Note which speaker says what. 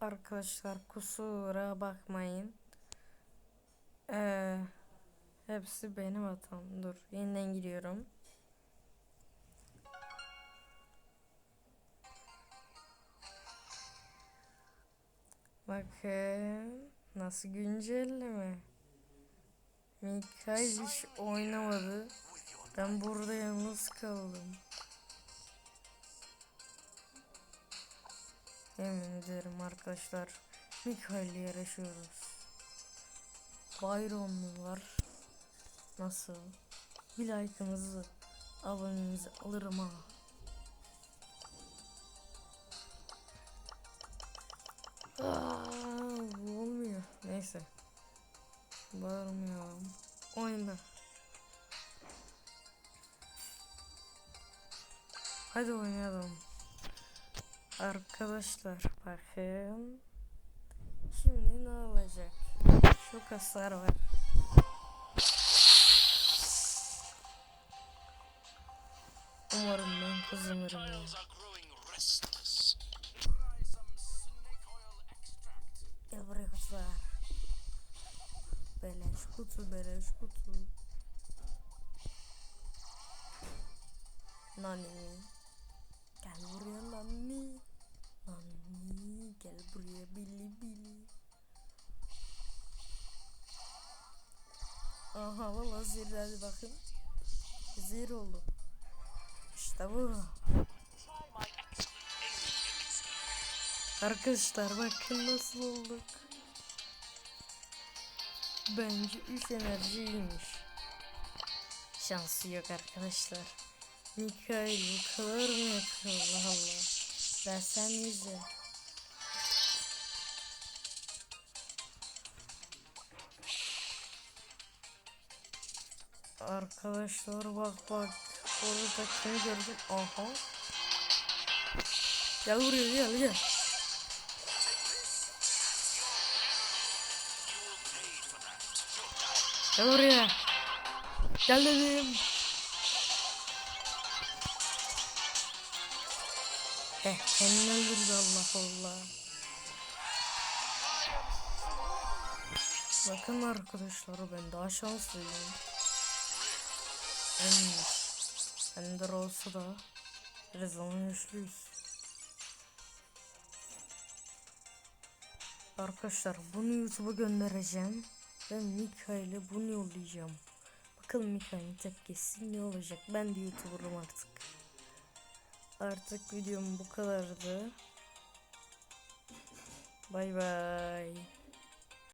Speaker 1: Arkadaşlar kusura bakmayın. Ee, hepsi benim hatam. Dur yeniden giriyorum. Bakın nasıl güncelleme. Mikael hiç oynamadı. Ben burada yalnız kaldım. Yemin ederim arkadaşlar. Mikael'le yarışıyoruz. Byron'lular. Nasıl? Bir like'ınızı, abonenizi alırım ha. Olmuyor. Neyse. Bağırmıyorum. Oyna. Hadi oynayalım. Arkadaşlar bakın. Şimdi ne olacak? Çok hasar var. Umarım ben kazanırım ya. Gel buraya kutular. Beleş kutu, beleş kutu. Nani. Gel buraya Nani. Nani. Gel buraya Billy Billy. Aha valla zehirlendi bakın. Zehir oldu. İşte bu. Arkadaşlar bakın nasıl olduk. Bence 3 enerji iyiymiş. Şansı yok arkadaşlar. Mikael bu kadar mı yapıyor Allah Allah. Versen izle. Arkadaşlar bak bak. Orada kimi gördüm? Aha. Gel buraya gel gel. Gel buraya. Gel dedim. Heh kendini öldürdü Allah Allah. Bakın arkadaşlar ben daha şanslıyım. Ender. Ender olsa da her zaman güçlüyüz. Arkadaşlar bunu YouTube'a göndereceğim. Ben Mikael'e bunu yollayacağım. Bakalım Mikael'in tepkisi ne olacak. Ben de YouTuber'ım artık. Artık videom bu kadardı. Bay bay.